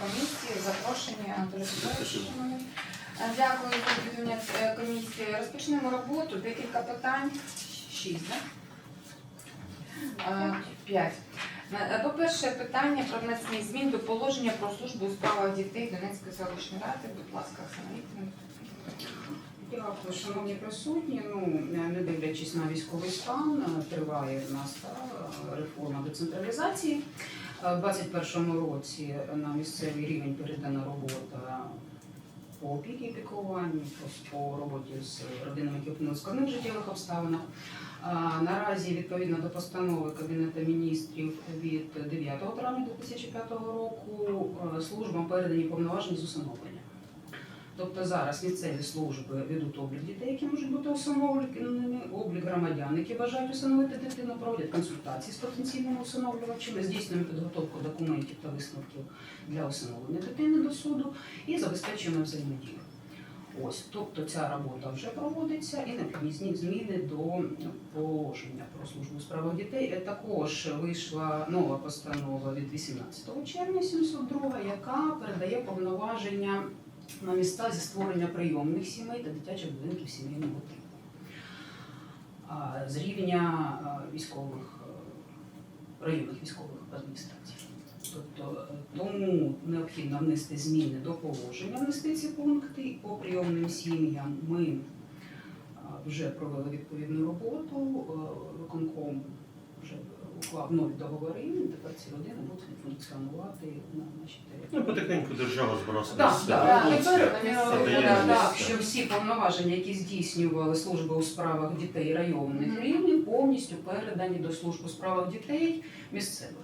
комісії, запрошені Анатолій Петрович. Е, Дякую за відвідування е, комісії. Розпочнемо роботу. Декілька питань. Шість, так? Е, П'ять. По-перше, питання про внесення змін до положення про службу у справах дітей Донецької селищної ради. Будь ласка, Оксана Вікторівна. Дякую, шановні присутні. Ну, не дивлячись на військовий стан, триває в нас та, реформа децентралізації. Е, У 2021 році на місцевий рівень передана робота по опіки і піклуванню, по роботі з родинами, які опинилися в складних життєвих обставинах. Наразі, відповідно до постанови Кабінету міністрів від 9 травня 2005 року, е, службам передані повноваження з усиновлення. Тобто зараз місцеві служби ведуть облік дітей, які можуть бути усиновленими, облік громадян, які бажають усиновити дитину, проводять консультації з потенційними усиновлювачами, здійснюємо підготовку документів та висновків для усиновлення дитини до суду і забезпечуємо взаємодію. Ось, тобто ця робота вже проводиться і необхідні зміни до положення про службу справах дітей. Е, Також вийшла нова постанова від 18 червня 702, яка передає повноваження на міста зі створення прийомних сімей та дитячих будинків сімейного типу. З рівня військових е, районних військових адміністрацій. Тобто е, тому необхідно внести зміни до положення, внести ці пункти по прийомним сім'ям. Ми вже провели відповідну роботу. е, Виконком вже уклав нові договори, і тепер ці родини будуть функціонувати на нашій території. Ну, потихеньку держава збиралася Так, так. Тепер Це е, так, що всі повноваження, які здійснювали служби у справах дітей районних рівнів, повністю передані до служб у справах дітей місцевих.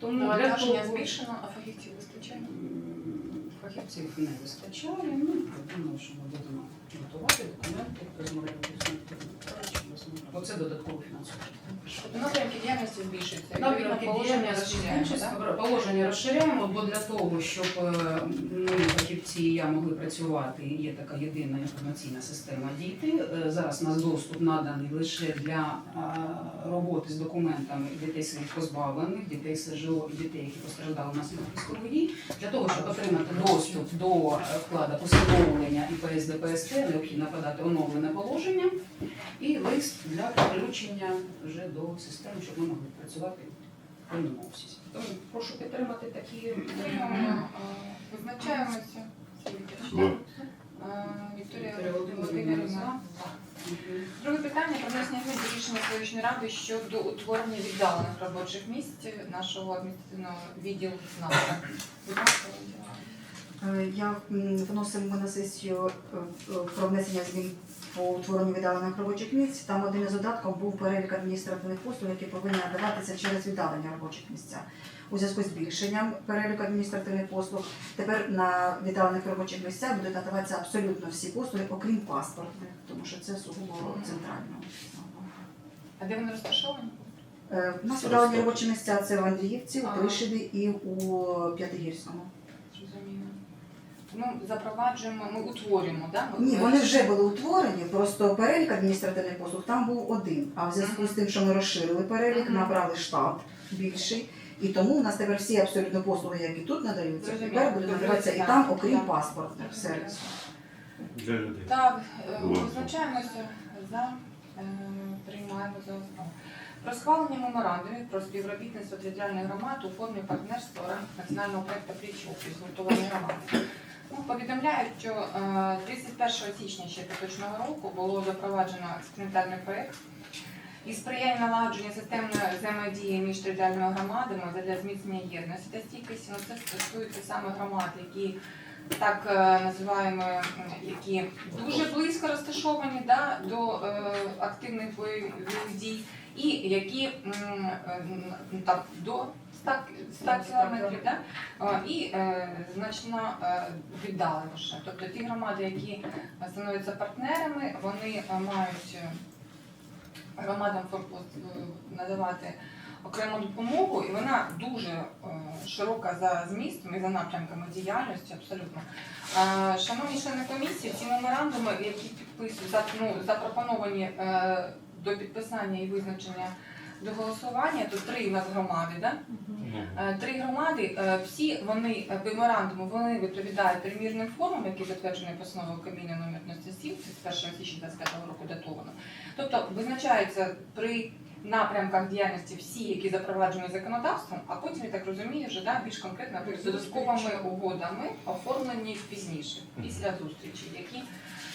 Тому для Навантаження того збільшено, а фахівців вистачає? м, фахівців не вистачає. Ну, я думаю, що ми будемо готувати документи, розмовляти з Оце додатково фінансування. Напрямки діяльності збільшуються. Напрямки Відповідно, діяльності розширяємо, положення розширяємо, бо для того, щоб е, ми, фахівці і я могли працювати, є така єдина інформаційна система діти. Е, Зараз у нас доступ наданий лише для е, роботи з документами дітей своїх позбавлених, дітей СЖО і дітей, які постраждали внаслідок військових дій. Для того, щоб отримати доступ до вкладу усиновлення і ПСД ПСТ, необхідно подати оновлене положення і лист для підключення вже до системи, щоб ми могли працювати в повному обсязі. Тому прошу підтримати такі Підтримуємо, е, Визначаємося. Е, Вікторія Володимирівна. Друге питання про внесення змін до рішення селищної ради щодо утворення віддалених робочих місць нашого адміністративного відділу. Будь ласка, Валентина. Е, Я вносимо на сесію е, про внесення змін по утворенню віддалених робочих місць. Там один із додатків був перелік адміністративних послуг, які повинні надаватися через віддалення робочих місця. У зв'язку з збільшенням переліку адміністративних послуг тепер на віддалених робочих місцях будуть надаватися абсолютно всі послуги, окрім паспортних, тому що це сугубо центрально. А де вони розташовані? Е, У нас віддалені робочі місця це в Андріївці, у Ага. І у П'ятигірському. Ми запроваджуємо, ми утворюємо, да? Ми Ні, вони вже були утворені, просто перелік адміністративних послуг там був один. А в зв'язку з тим, що ми розширили перелік, Мгм. набрали штат більший. І тому у нас тепер всі абсолютно послуги, які тут надаються, Зрозуміло. тепер будуть надаватися і там, окрім так. паспортних сервісів. Для людей. Так, е, визначаємося за е, приймаємо за основу. Про схвалення меморандумів про співробітництво територіальних громад у формі партнерства у рамках національного проекту пліч опліч згуртованої громади. Ну, повідомляють, що е, 31 січня ще поточного року було запроваджено експериментальний проект із сприяння налагодження системної взаємодії між територіальними громадами для зміцнення єдності та стійкості. Ну, це стосується саме громад, які так е, називаємо, які дуже близько розташовані да, до е, активних бойових дій, і які е, м, там, до 100, 100 кілометрів, да? І е, значно е, віддаленіше. Тобто ті громади, які становляться партнерами, вони е, мають громадам надавати окрему допомогу, і вона дуже е, широка за змістом і за напрямками діяльності, абсолютно. Е, Шановні члени комісії, ці меморандуми, які підписують, ну, запропоновані е, до підписання і визначення до голосування, то три у нас громади, да? Е, Три громади, е, всі вони е, меморандуму, вони відповідають примірним формам, які затверджені постановою Кабміну номер 97, з 1 січня 25 року датовано. Тобто визначаються при напрямках діяльності всі, які запроваджені законодавством, а потім, я так розумію, вже да, більш конкретно будуть додатковими угодами, оформлені пізніше, після зустрічі, які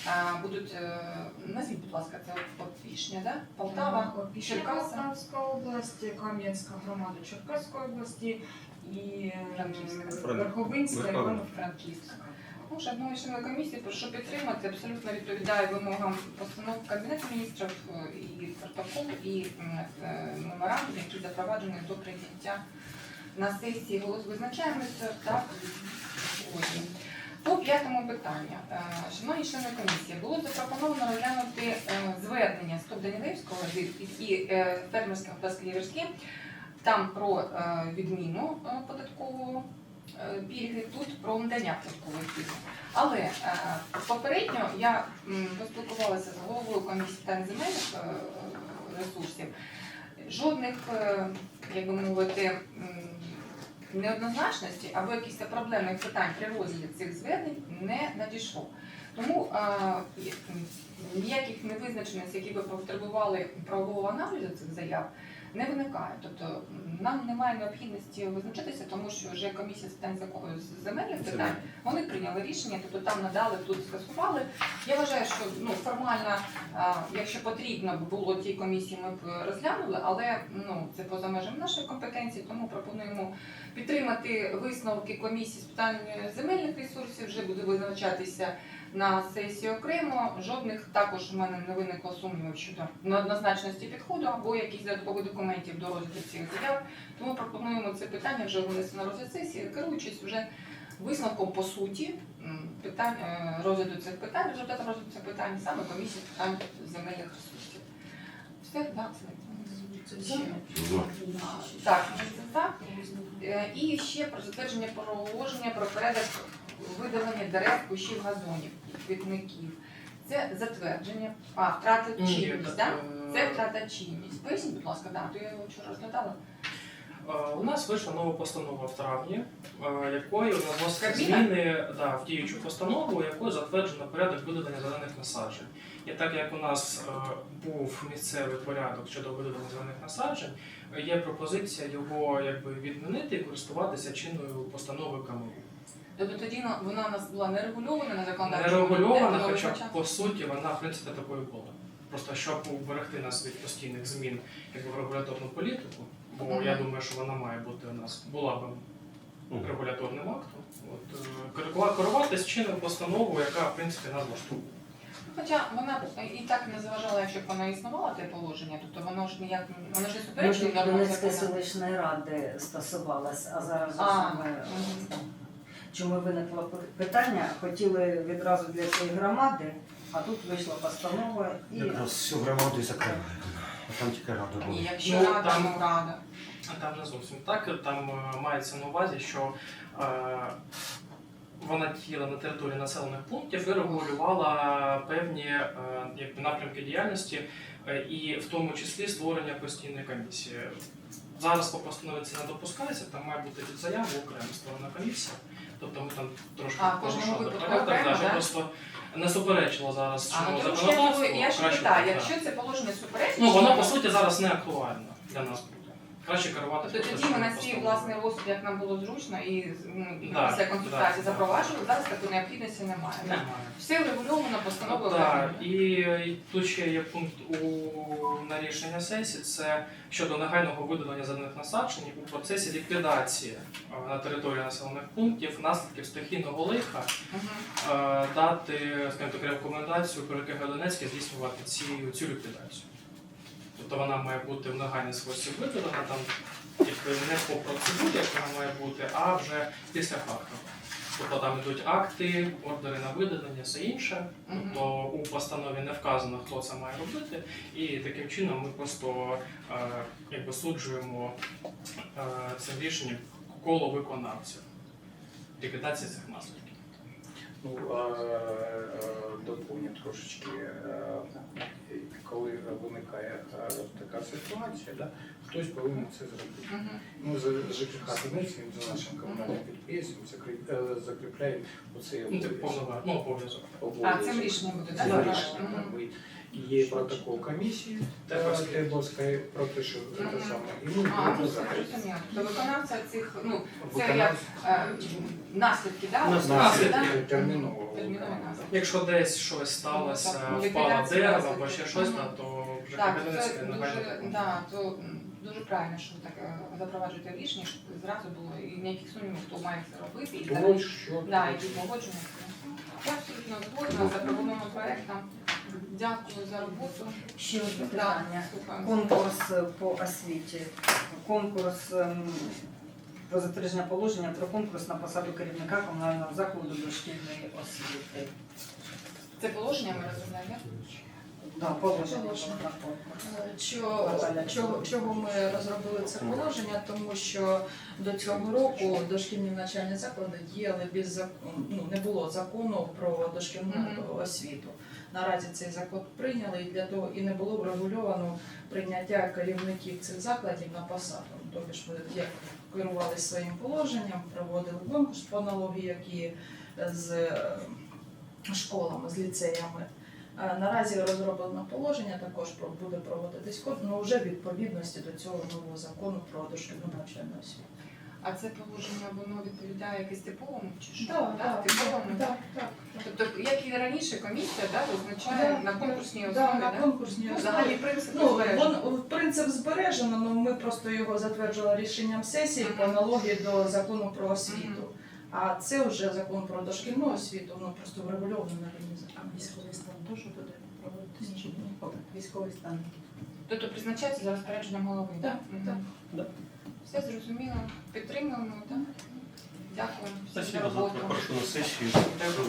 е, будуть, е, назвіть, будь ласка, це от Вішня, да? Полтава, Черкаси. Полтавська область, Кам'янська громада Черкаської області і Верховинська. Івано-Франківська. Ну, шановні члени комісії, прошу підтримати, абсолютно відповідає вимогам постанов Кабінету міністрів е, і протокол, і е, меморандум, які запроваджені до прийняття на сесії. Голос визначаємося так сьогодні. По п'ятому питанню. Е, Шановні члени комісії, було запропоновано розглянути звернення Стоп Данілевського і фермерських господарських там про відміну податкового пільги, тут про надання податкової пільг. Але е, попередньо я поспілкувалася з головою комісії та земельних е, ресурсів. Жодних, е, як би мовити, неоднозначності або якихось проблемних питань при розгляді цих звернень не надійшло. Тому ніяких невизначеностей, які би потребували правового аналізу цих заяв, не виникає. Тобто нам немає необхідності визначитися, тому що вже комісія з питань земельних питань вони прийняли рішення, тобто там надали, тут скасували. Я вважаю, що ну формально, якщо потрібно було тій комісії, ми б розглянули, але ну це поза межами нашої компетенції, тому пропонуємо підтримати висновки комісії з питань земельних ресурсів. Вже буде визначатися на сесії окремо. Жодних також у мене не виникло сумнівів щодо неоднозначності підходу або якісь додаткових документів до розгляду цих заяв. Тому пропонуємо це питання вже винести на розгляд сесії, керуючись вже висновком по суті питань е, розгляду цих питань, результатом розгляду цих питань саме комісії питань земельних ресурсів. Все так, це ще. Так, це так. І ще про затвердження положення про порядок видалення дерев, кущів, газонів, квітників. Це затвердження, а втрата чинність, так? Це втрата чинність. Поясніть, будь ласка, да, то я його вчора розглядала. Е, У нас вийшла нова постанова в травні, е, якою наносять Кабміна? зміни да, в діючу постанову, якою затверджено порядок видалення зелених насаджень. І так як у нас е, був місцевий порядок щодо видалення зелених насаджень, е, є пропозиція його якби відмінити і користуватися чинною постановою КМУ. Тобто тоді вона у нас була не регульована на Не регульована, хоча по суті вона в принципі такою була. Просто щоб уберегти нас від постійних змін якби, в регуляторну політику, бо Мгм. я думаю, що вона має бути у нас була б регуляторним актом. От, е, керуватись чинним постановою, яка в принципі нас влаштовує. Хоча вона б і так не заважала, якщо б вона існувала те положення, тобто воно ж ніяк воно ж не суперечить Може, Донецької селищної ради стосувалась, а зараз А. чому виникло питання, хотіли відразу для цієї громади, а тут вийшла постанова і Якраз всю громаду і закриваємо. А там тільки рада Ні, буде. якщо Ну, рада, там- ну рада. А там не зовсім так. Там е, мається на увазі, що е, вона діяла на території населених пунктів і регулювала певні е, якби, напрямки діяльності, е, і в тому числі створення постійної комісії. Зараз по постанові це не допускається, там має бути під заяву окремо створена комісія. Тобто ми там трошки А, в кожному порушили випадку окремо, да, просто не суперечило зараз А, ну тому що я законодавству. думаю, я ж краще питаю, так, якщо це положення суперечить, Ну, воно по суті зараз не актуально для нас. Краще керувати. Тобто тоді ми на свій власний розсуд, як нам було зручно, і ну, після консультації запроваджували, зараз такої необхідності немає. Немає. Все врегульовано постановою. Так, і, і тут ще є пункт у на рішення сесії. Це щодо негайного видалення зелених насаджень у процесі ліквідації е, на території населених пунктів наслідків стихійного лиха е, дати скажімо так, рекомендацію ПРК Галинецьке здійснювати ці, цю ліквідацію. Тобто вона має бути в негайний спосіб видалена, там якби не по процедурі, як вона має бути, а вже після факту. Тобто там йдуть акти, ордери на видалення, все інше. Тобто у постанові не вказано, хто це має робити, і таким чином ми просто е, якби суджуємо е, цим рішенням коло виконавців ліквідації цих наслідків. Ну, е, доповню трошечки. Е, коли виникає е, така ситуація, да, хтось повинен це зробити. Ми за ЖКХ Донецьким, за нашим комунальним підприємством закріп- закріпляємо оцей Ну, типу, ну, обов'язок. А цим рішенням буде, так? Цим рішенням, Є протокол комісії Тебловської. Тебловської про те, що це Мгм. саме. І ми А, ну зрозуміло. То виконавця цих, ну, це як е, наслідки, да? Наслідки. Да? термінового наслідки. Якщо десь щось сталося, Так, впало ліквідація дерево або ще щось, да, то вже Так, це негайно дуже, допоможе. да, то м, дуже правильно, що ви так е, запроваджуєте рішення, щоб зразу було і ніяких сумнівів, хто має це робити. І Було так, що да, і погодження. Я абсолютно згодна за пропонованим проектом. Дякую за роботу. Ще одне питання. Конкурс по освіті. Конкурс ем, про затвердження положення про конкурс на посаду керівника комунального закладу дошкільної освіти. Це положення ми розробляємо. Да, положення. Чого, чого, чого ми розробили це положення? Тому що до цього року дошкільні навчальні заклади діяли без закону, ну не було закону про дошкільну освіту. Наразі цей закон прийняли і для того і не було врегульовано прийняття керівників цих закладів на посаду. Тобто ж як керувалися своїм положенням, проводили конкурс по аналогії, як і з е, школами, з ліцеями. Е, Наразі розроблено положення, також буде проводитись конкурс, але вже в відповідності до цього нового закону про дошкільну навчальну освіту. А це положення воно відповідає якось типовому чи що? Так, Да, так, типовому? так, так. Тобто, як і раніше, комісія да, визначає Да, на конкурсній да, основі, на да? конкурсній Ну, основі. Взагалі принцип Ну, збережений. вон, принцип збережено, але ми просто його затверджували рішенням сесії по Мгм. аналогії до закону про освіту. А це вже закон про дошкільну освіту, воно просто врегульовано на рівні закону. Військовий стан теж буде проводитися чи ні? Військовий стан. Тобто призначається за розпорядженням голови. Так, Мгм. так. Все зрозуміло. Підтримуємо, так? Дякую всім за Спасибо, роботу. прошу на сесію.